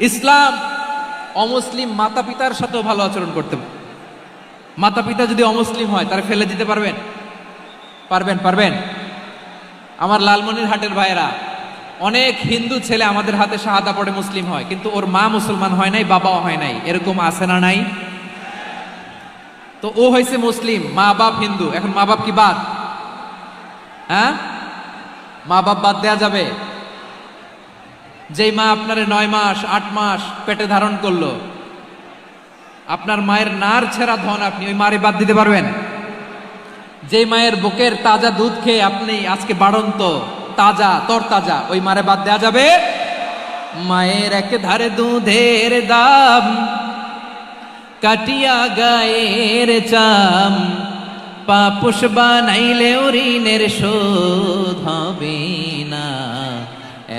ইসলাম অমুসলিম মাতা পিতার সাথেও ভালো আচরণ করতে মাতা পিতা যদি অমুসলিম হয়, তারা ফেলে দিতে পারবেন? পারবেন পারবেন। আমার লালমনির হাটের ভাইয়েরা, অনেক হিন্দু ছেলে আমাদের হাতে শাহাদা পড়ে মুসলিম হয়, কিন্তু ওর মা মুসলমান হয় নাই, বাবাও হয় নাই। এরকম আছে না নাই? তো ও হয়েছে মুসলিম মা বাপ হিন্দু। এখন মা বাপ কি বাদ? হ্যাঁ? মা বাপ বাদ দেয়া যাবে। যেই মা আপনারে নয় মাস, আট মাস পেটে ধারণ করল, আপনার মায়ের নার ছেঁড়া ধন আপনি ওই মারে বাদ দিতে পারবেন। যে মায়ের বুকের তাজা দুধ খেয়ে আপনি আজকে বাড়ন্ত, তাজা তর তাজা ওই মারে বাদ দেওয়া যাবে? মায়ের এক ধারে দুধের দাম, কাটিয়া গায়ের চাম, পাপুষ বানাইলে ঋণের শোধ হবে না।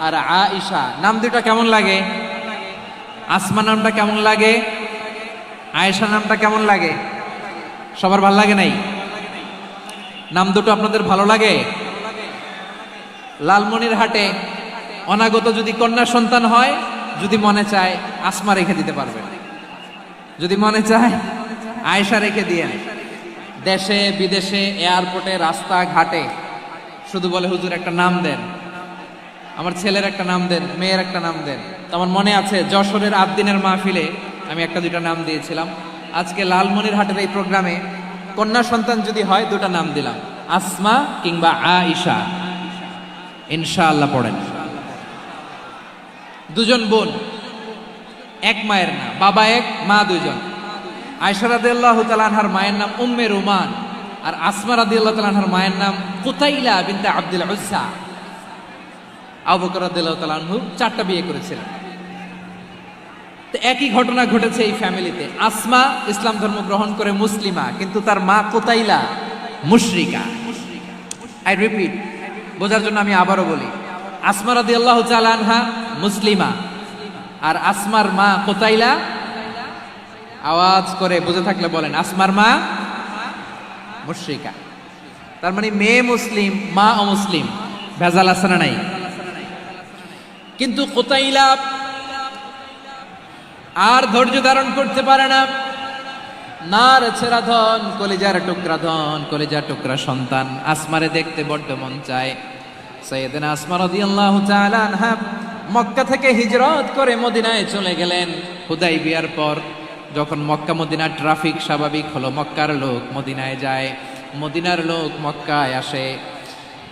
আর আয়েশা, নাম দুটা কেমন লাগে? আসমা নামটা কেমন লাগে? আয়েশা নামটা কেমন লাগে? সবার ভালো লাগে নাই? নাম দুটো আপনাদের ভালো লাগে? লালমনির হাটে অনাগত যদি কন্যা সন্তান হয়, যদি মনে চায় আসমা রেখে দিতে পারবেন। যদি মনে চায় আয়েশা রেখে দিয়ে দেশে, বিদেশে এয়ারপোর্টে রাস্তা ঘাটে শুধু বলে হুজুর একটা নাম দেন। আমার ছেলের একটা নাম দেন, মেয়ের একটা নাম দেন। আমার মনে আছে, যশোরের আট দিনের মাহফিলে আমি একটা দুইটা নাম দিয়েছিলাম। আজকে লালমনির হাটের এই প্রোগ্রামে কন্যা সন্তান যদি হয়, দুটা নাম দিলাম। আসমা কিংবা আ আইসা ইনশাআল্লাহ পড়েন। দুজন বোন। এক মায়ের না বাবা এক, মা দুজন আয়সা রাদিয়াল্লাহ তালানহার মায়ের নাম উম্মে রুমান। আর আসমা রাদিয়াল্লাহ তালানহার মায়ের নাম কুতাইলা বিনতে আব্দুল উজ্জা। আবু বকর রাদিয়াল্লাহু তাআলা আনহু চারটা বিয়ে করেছিলেন। তো একই ঘটনা ঘটেছে এই ফ্যামিলিতে। আসমা ইসলাম ধর্ম গ্রহণ করে মুসলিমা, কিন্তু তার মা কোতাইলা মুশরিকা। আই রিপিট বোঝার জন্য আমি আবারও বলি, আসমা রাদিয়াল্লাহু তাআলা আনহা মুসলিমা, আর আসমার মা কোতাইলা, আওয়াজ করে বুঝে থাকলে বলেন, আসমার মা মুশরিকা। তার মানে মেয়ে মুসলিম, মা অমুসলিম, ভেজাল আছে না নাই? কিন্তু কোতাইলা আর ধৈর্য ধারণ করতে পারে না। নার ছেড়া ধন, কলিজার টুকরা ধন, কলিজার টুকরা সন্তান, আসমারে দেখতে বড্ড মন চায়। সৈয়দিন আসমা রাদিয়াল্লাহু তাআলা আনহা মক্কা থেকে হিজরত করে মদিনায় চলে গেলেন হুদাই বিয়ার পর। যখন মক্কা মদিনার ট্রাফিক স্বাভাবিক হলো, মক্কার লোক মদিনায় যায়। মদিনার লোক মক্কায় আসে।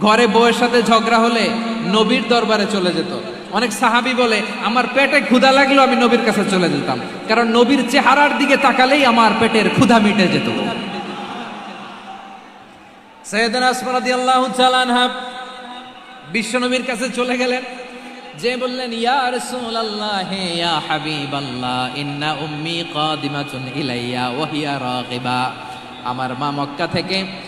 ঘরে বউয়ের সাথে ঝগড়া হলে নবীর দরবারে চলে যেত। অনেক সাহাবি বলে, আমার পেটে ক্ষুধা লাগল, আমি নবীর কাছে চলে যেতাম। কারণ নবীর চেহারার দিকে তাকালেই আমার পেটের ক্ষুধা মিটে যেত। আনহা বিশ্বনবীর কাছে চলে গেলেন। যে বললেন, ইয়া রাসূলুল্লাহ, ইয়া হাবিবাল্লাহ, ইন্না উম্মি কাদিমাতুন ইলাইয়া, ওয়া হিয়া রাগিবা। আমার মা মক্কা থেকে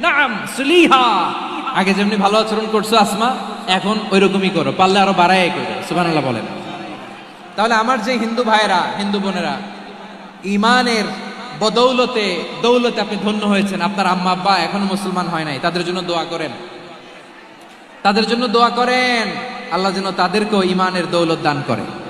নাম সুলিহা। আগে যেমনি ভালো আচরণ করছ আসমা, এখন ওই রকমই করো। পারলে আরও বাড়াই করো সুবহানাল্লাহ বলেন। তাহলে আমার যে হিন্দু ভাইরা, হিন্দু বোনেরা ইমানের বদৌলতে, দৌলতে আপনি ধন্য হয়েছেন। আপনার আম্মা, আব্বা এখনও মুসলমান হয় নাই। তাদের জন্য দোয়া করেন। তাদের জন্য দোয়া করেন। আল্লাহ যেন তাদেরকেও ইমানের দৌলত দান করে।